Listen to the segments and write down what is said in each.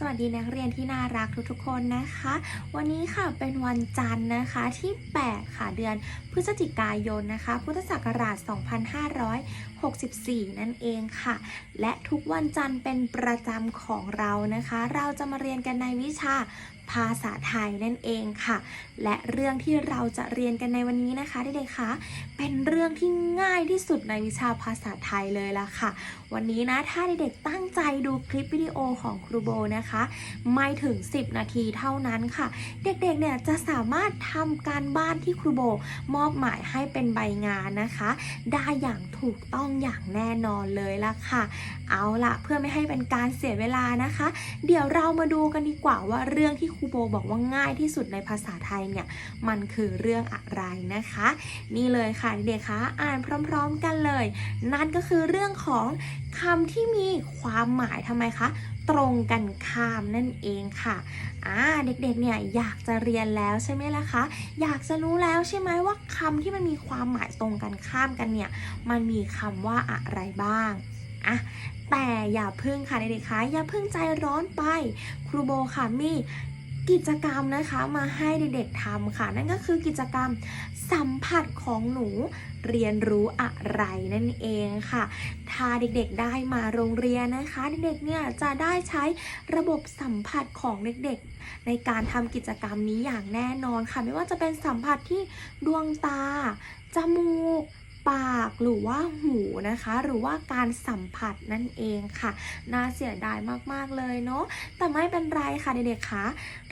สวัสดีนักเรียนที่น่ารักทุกๆคนนะคะ วันนี้ค่ะเป็นวันจันทร์นะคะที่ 8 ค่ะเดือนพฤศจิกายนนะคะ พุทธศักราช 2564 นั่นเองค่ะ และทุกวันจันทร์เป็นประจำของเรานะคะ เราจะมาเรียนกันในวิชา ภาษาไทยนั่นเองค่ะ และเรื่องที่เราจะเรียนกันในวันนี้นะคะเด็กๆคะเป็นเรื่องที่ง่ายที่สุดในวิชาภาษาไทยเลยละค่ะ วันนี้นะถ้าเด็กๆตั้งใจดูคลิปวิดีโอของครูโบนะคะ ไม่ถึง 10 นาทีเท่านั้นค่ะ เด็กๆเนี่ยจะสามารถทำการบ้านที่ครูโบมอบหมายให้เป็นใบงานนะคะ ได้อย่างถูกต้องอย่างแน่นอนเลยละค่ะ เอาละเพื่อไม่ให้เป็นการเสียเวลานะคะ เดี๋ยวเรามาดูกันดีกว่าว่าเรื่องที่ครูโบบอกว่าง่ายที่สุดในภาษาไทยเนี่ยมันคือเรื่องอะไรนะคะ นี่เลยค่ะเด็กๆคะอ่านพร้อม ๆ กันเลย นั่นก็คือเรื่องของคำที่มีความหมายทำไมคะตรงกันข้ามนั่นเองค่ะอ่าเด็กๆ เนี่ยอยากจะเรียนแล้วใช่ไหมล่ะคะ อยากจะรู้แล้วใช่ไหมว่าคำที่มันมีความหมายตรงกันข้ามกันเนี่ย มันมีคำว่าอะไรบ้างอะแต่อย่าพึ่งค่ะเด็กๆคะอย่าพึ่งใจร้อนไป ครูโบค่ะมี กิจกรรมนะคะมาให้เด็กๆทำค่ะ นั่นก็คือกิจกรรมสัมผัสของหนูเรียนรู้อะไรนั่นเองค่ะ ถ้าเด็กๆได้มาโรงเรียนนะคะ เด็กๆเนี่ยจะได้ใช้ระบบสัมผัสของเด็กๆ ในการทำกิจกรรมนี้อย่างแน่นอนค่ะ ไม่ว่าจะเป็นสัมผัสที่ดวงตา จมูก ปากหรือว่าหูนะคะ หรือว่าการสัมผัสนั่นเองค่ะ น่าเสียดายมากๆเลยเนาะแต่ไม่เป็นไรค่ะเด็กๆคะ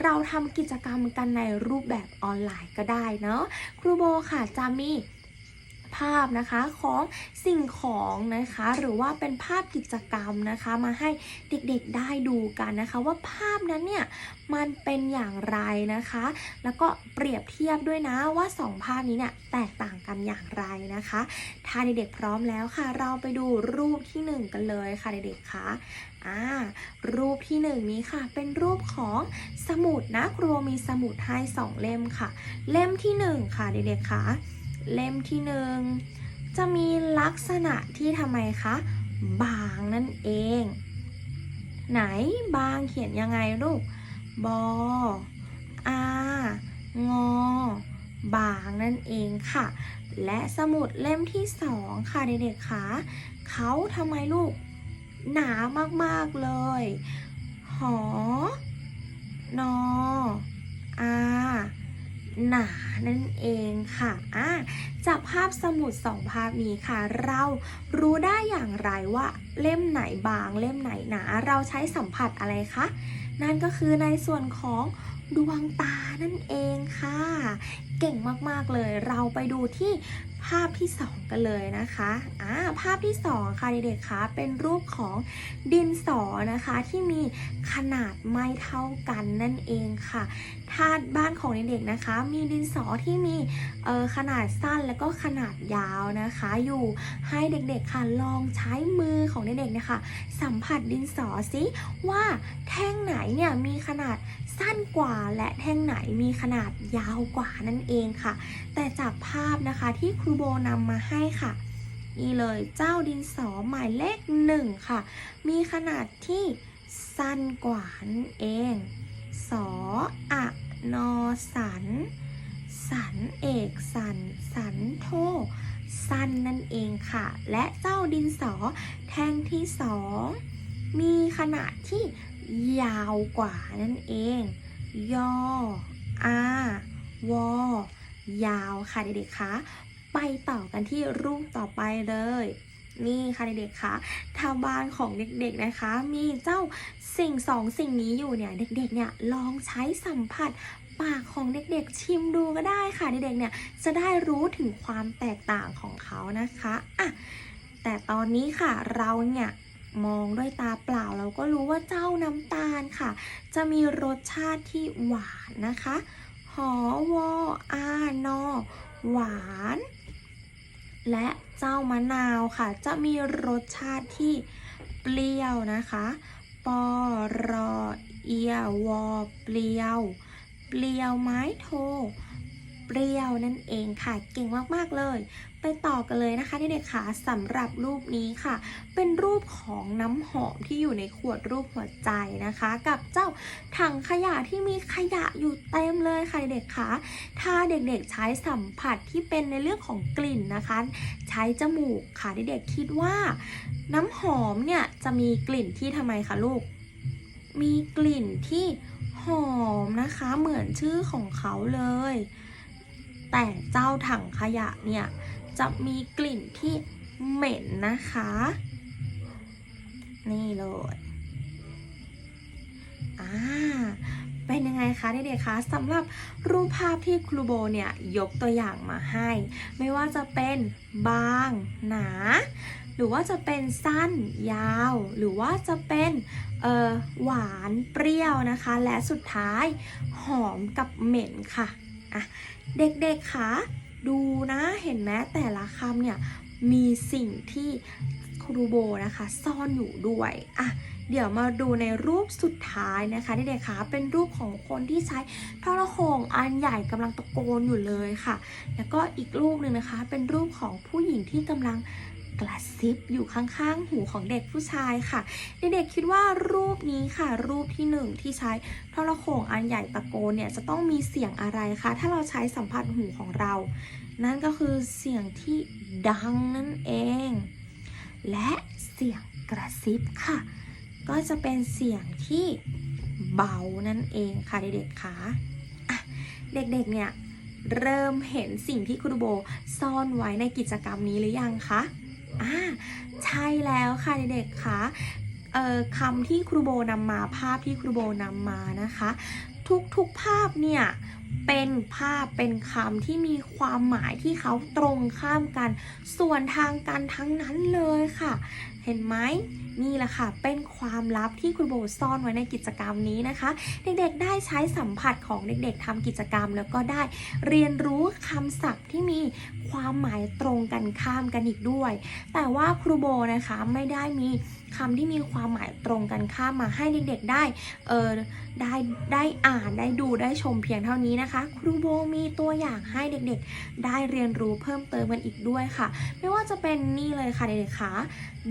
เราทำกิจกรรมกันในรูปแบบออนไลน์ก็ได้เนาะครูโบค่ะจะมี ภาพนะคะของสิ่งของนะคะ หรือว่าเป็นภาพกิจกรรมนะคะ มาให้เด็กๆได้ดูกันนะคะ ว่าภาพนั้นเนี่ยมันเป็นอย่างไรนะคะ แล้วก็เปรียบเทียบด้วยนะว่าสองภาพนี้เนี่ยแตกต่างกันอย่างไรนะคะ ถ้าเด็กๆพร้อมแล้วค่ะ เราไปดูรูปที่หนึ่งกันเลยค่ะเด็กๆคะอ่ารูปที่หนึ่งนี้ค่ะ เป็นรูปของสมุดนะครูมีสมุดให้สองเล่มค่ะ เล่มที่หนึ่งค่ะเด็กๆค่ะ เล่มที่หนึ่งจะมีลักษณะที่ทำไมคะ บางนั่นเอง ไหนบางเขียนยังไงลูก บอ อา งอ บางนั่นเองค่ะ และสมุดเล่มที่สองค่ะเด็กๆคะเขาทำไมลูก หนามากๆเลย หอ นอ อา หนานั่นเองค่ะอะจากภาพสมุดสองภาพนี้ค่ะ เรารู้ได้อย่างไรว่าเล่มไหนบางเล่มไหนหนา เราใช้สัมผัสอะไรคะ นั่นก็คือในส่วนของดวงตานั่นเองค่ะ เก่งมาก ๆ เลย เราไปดูที่ ภาพที่สองกันเลยนะคะอ่าภาพที่สองค่ะเด็กๆคะเป็นรูปของดินสอนะคะที่มีขนาดไม่เท่ากันนั่นเองค่ะถ้าบ้านของเด็กๆนะคะ มีดินสอที่มีเอ่อขนาดสั้นแล้วก็ขนาดยาวนะคะ อยู่ให้เด็กๆค่ะลองใช้มือของเด็กๆนี่ยค่ะสัมผัสดินสอสิว่าแท่งไหนเนี่ยมีขนาดสั้นกว่าและแท่งไหนมีขนาดยาวกว่านั่นเองค่ะ แต่จากภาพนะคะที่ครูโบนำมาให้ค่ะ นี่เลยเจ้าดินสอหมายเลขหนึ่งค่ะ มีขนาดที่สั้นกว่านั่นเอง สออะนอสัน สันเอกสัน สันโท สันนั่นเองค่ะ และเจ้าดินสอแท่งที่สองมีขนาดที่ยาวกว่านั่นเอง ยออาวอยาวค่ะเด็กๆคะ ไปต่อกันที่รูปต่อไปเลย นี่ค่ะเด็กๆคะถ้าบ้านของเด็กๆนะคะ มีเจ้าสิ่งสองสิ่งนี้อยู่เนี่ยเด็กๆเนี่ยลองใช้สัมผัสปากของเด็กๆชิมดูก็ได้ค่ะเด็กๆเนี่ยจะได้รู้ถึงความแตกต่างของเขานะคะอะแต่ตอนนี้ค่ะเราเนี่ยมองด้วยตาเปล่าเราก็รู้ว่าเจ้าน้ำตาลค่ะ จะมีรสชาติที่หวานนะคะ หอวออานอ หวาน และเจ้ามะนาวค่ะ จะมีรสชาติที่เปรี้ยวนะคะ ปอรอเอียวอเปรี้ยว เปรี้ยวไม้โท เปรี้ยวนั่นเองค่ะ เก่งมากๆเลย ไปต่อกันเลยนะคะเด็กๆค่ะสำหรับรูปนี้ค่ะ เป็นรูปของน้ำหอมที่อยู่ในขวดรูปหัวใจนะคะ กับเจ้าถังขยะที่มีขยะอยู่เต็มเลยค่ะเด็กๆค่ะถ้าเด็กๆใช้สัมผัสที่เป็นในเรื่องของกลิ่นนะคะ ใช้จมูกค่ะเด็กๆคิดว่าน้ำหอมเนี่ยจะมีกลิ่นที่ทำไมคะลูก มีกลิ่นที่หอมนะคะ เหมือนชื่อของเขาเลย แต่เจ้าถังขยะเนี่ยจะมีกลิ่นที่เหม็นนะคะ นี่เลยอ่าเป็นยังไงคะเด็กๆคะสำหรับรูปภาพที่ครูโบเนี่ยยกตัวอย่างมาให้ ไม่ว่าจะเป็นบางหนา หรือว่าจะเป็นสั้นยาว หรือว่าจะเป็นหวานเปรี้ยวนะคะ และสุดท้ายหอมกับเหม็นค่ะ อะเด็กๆคะดูนะเห็นไหมแต่ละคำเนี่ยมีสิ่งที่ครูโบนะคะซ่อนอยู่ด้วยอะเดี๋ยวมาดูในรูปสุดท้ายนะคะเด็กๆคะเป็นรูปของคนที่ใช้โทรโขงอันใหญ่กำลังตะโกนอยู่เลยค่ะ แล้วก็อีกรูปหนึ่งนะคะ เป็นรูปของผู้หญิงที่กำลัง กระซิบอยู่ข้างๆ หูของเด็กผู้ชายค่ะ เด็กๆคิดว่ารูปนี้ค่ะ รูปที่หนึ่งที่ใช้ทรโขงอันใหญ่ตะโกนเนี่ยจะต้องมีเสียงอะไรคะ ถ้าเราใช้สัมผัสหูของเรา นั่นก็คือเสียงที่ดังนั่นเอง และเสียงกระซิบค่ะ ก็จะเป็นเสียงที่เบานั่นเองค่ะเด็กๆคะ่ะเด็กๆเนี่ยเริ่มเห็นสิ่งที่ครูโบซ่อนไว้ในกิจกรรมนี้หรือยังคะ อ่าใช่แล้วค่ะเด็กๆคะเอ่อคำที่ครูโบนำมาภาพที่ครูโบนำมานะคะ ทุกๆภาพเนี่ยเป็นภาพเป็นคำที่มีความหมายที่เขาตรงข้ามกัน ส่วนทางกันทั้งนั้นเลยค่ะ เห็นไหม นี่แหละค่ะ เป็นความลับที่คุณโบซ่อนไว้ในกิจกรรมนี้นะคะ เด็กๆได้ใช้สัมผัสของเด็กๆทำกิจกรรม แล้วก็ได้เรียนรู้คำศัพท์ที่มีความหมายตรงกันข้ามกันอีกด้วย แต่ว่าครูโบนะคะไม่ได้มีคำที่มีความหมายตรงกันข้ามมาให้เด็กๆได้เออได้ได้อ่านได้ดูได้ชมเพียงเท่านี้นะคะ ครูโบมีตัวอย่างให้เด็กๆ ได้เรียนรู้เพิ่มเติมกันอีกด้วยค่ะ ไม่ว่าจะเป็นนี่เลยค่ะเด็กๆคะ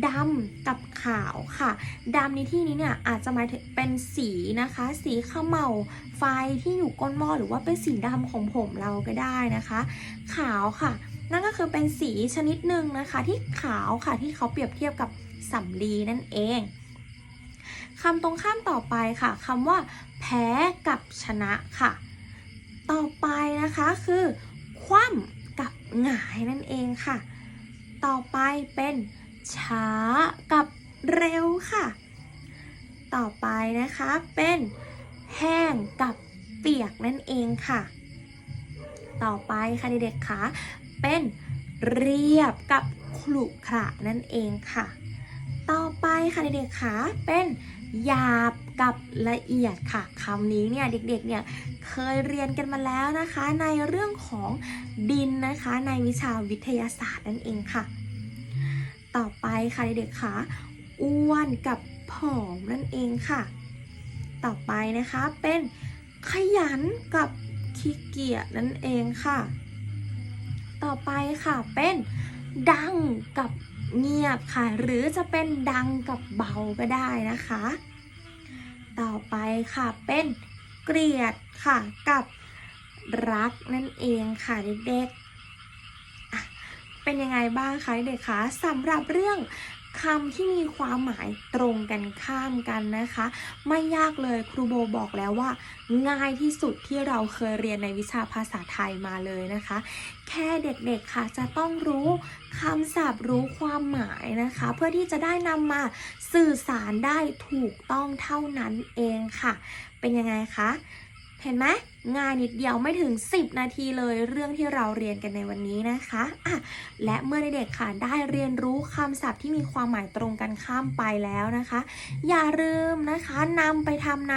ดำกับขาวค่ะดำในที่นี้เนี่ยอาจจะหมายถึงเป็นสีนะคะ สีเขม่าไฟที่อยู่ก้นหม้อหรือว่าเป็นสีดำของผมเราก็ได้นะคะ ขาวค่ะ นั่นก็คือเป็นสีชนิดหนึ่งนะคะ ที่ขาวค่ะที่เขาเปรียบเทียบกับสำลีนั่นเองคำตรงข้ามต่อไปค่ะคำว่า แพ้กับชนะค่ะ ต่อไปนะคะคือ คว่ำกับหงายนั่นเองค่ะ ต่อไปเป็นช้ากับ เร็วค่ะ ต่อไปนะคะเป็นแห้งกับเปียกนั่นเองค่ะ ต่อไปค่ะเด็กๆคะเป็นเรียบกับขรุขระนั่นเองค่ะ ต่อไปค่ะเด็กๆคะเป็นหยาบกับละเอียดค่ะคำนี้เนี่ยเด็กๆเนี่ยเคยเรียนกันมาแล้วนะคะ ในเรื่องของดินนะคะ ในวิชาวิทยาศาสตร์นั่นเองค่ะ ต่อไปค่ะเด็กๆคะ อ้วนกับผอมนั่นเองค่ะ ต่อไปนะคะเป็นขยันกับขี้เกียจนั่นเองค่ะ ต่อไปค่ะเป็นดังกับเงียบค่ะ หรือจะเป็นดังกับเบาก็ได้นะคะ ต่อไปค่ะเป็นเกลียดค่ะกับรักนั่นเองค่ะเด็กๆเป็นยังไงบ้างคะเด็กคะสำหรับเรื่อง คำที่มีความหมายตรงกันข้ามกันนะคะ ไม่ยากเลยครูโบบอกแล้วว่า ง่ายที่สุดที่เราเคยเรียนในวิชาภาษาไทยมาเลยนะคะ แค่เด็กๆค่ะจะต้องรู้คำศัพท์รู้ความหมายนะคะ เพื่อที่จะได้นำมาสื่อสารได้ถูกต้องเท่านั้นเองค่ะ เป็นยังไงคะ เห็นไหม ง่ายนิดเดียวไม่ถึง 10 นาทีเลยเรื่องที่เราเรียนกันในวันนี้นะคะะและเมื่อเด็กๆค่ะได้เรียนรู้คำศัพท์ที่มีความหมายตรงกันข้ามไปแล้วนะคะ อย่าลืมนะคะนำไปทำใน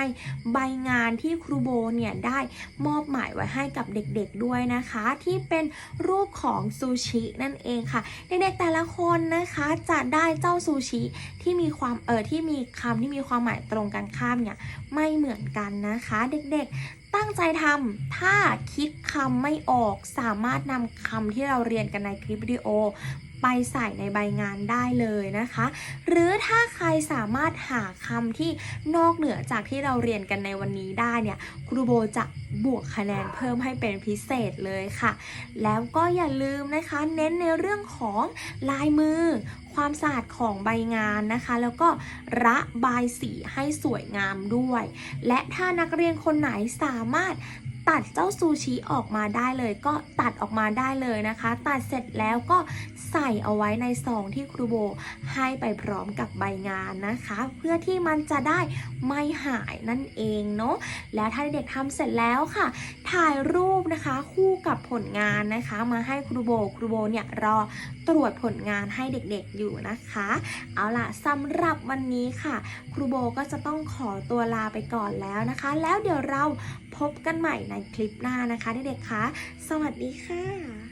ใบงานที่ครูโบเนี่ยได้มอบหมายไว้ให้กับเด็กๆด้วยนะคะ ที่เป็นรูปของซูชินั่นเองค่ะ เด็กๆแต่ละคนนะคะจะได้เจ้าซูชิที่มีความเออที่มีคำที่มีความหมายตรงกันข้ามเนี่ยไม่เหมือนกันนะคะ เด็กๆ ตั้งใจทำถ้าคิดคำไม่ออกสามารถนำคำที่เราเรียนกันในคลิปวิดีโอ ไปใส่ในใบงานได้เลยนะคะ หรือถ้าใครสามารถหาคำที่นอกเหนือจากที่เราเรียนกันในวันนี้ได้เนี่ยครูโบจะบวกคะแนนเพิ่มให้เป็นพิเศษเลยค่ะ แล้วก็อย่าลืมนะคะ เน้นในเรื่องของลายมือ ความสะอาดของใบงานนะคะ แล้วก็ระบายสีให้สวยงามด้วย และถ้านักเรียนคนไหนสามารถ ตัดเจ้าซูชิออกมาได้เลย ก็ตัดออกมาได้เลยนะคะ ตัดเสร็จแล้วก็ใส่เอาไว้ในซองที่ครูโบให้ไปพร้อมกับใบงานนะคะ เพื่อที่มันจะได้ไม่หายนั่นเองเนาะแล้วถ้าเด็กทำเสร็จแล้วค่ะ ถ่ายรูปนะคะคู่กับผลงานนะคะ มาให้ครูโบครูโบเนี่ยรอตรวจผลงานให้เด็กๆอยู่นะคะ เอาล่ะสำหรับวันนี้ค่ะ ครูโบก็จะต้องขอตัวลาไปก่อนแล้วนะคะ แล้วเดี๋ยวเราพบกันใหม่ในคลิปหน้านะคะเด็กๆคะสวัสดีค่ะ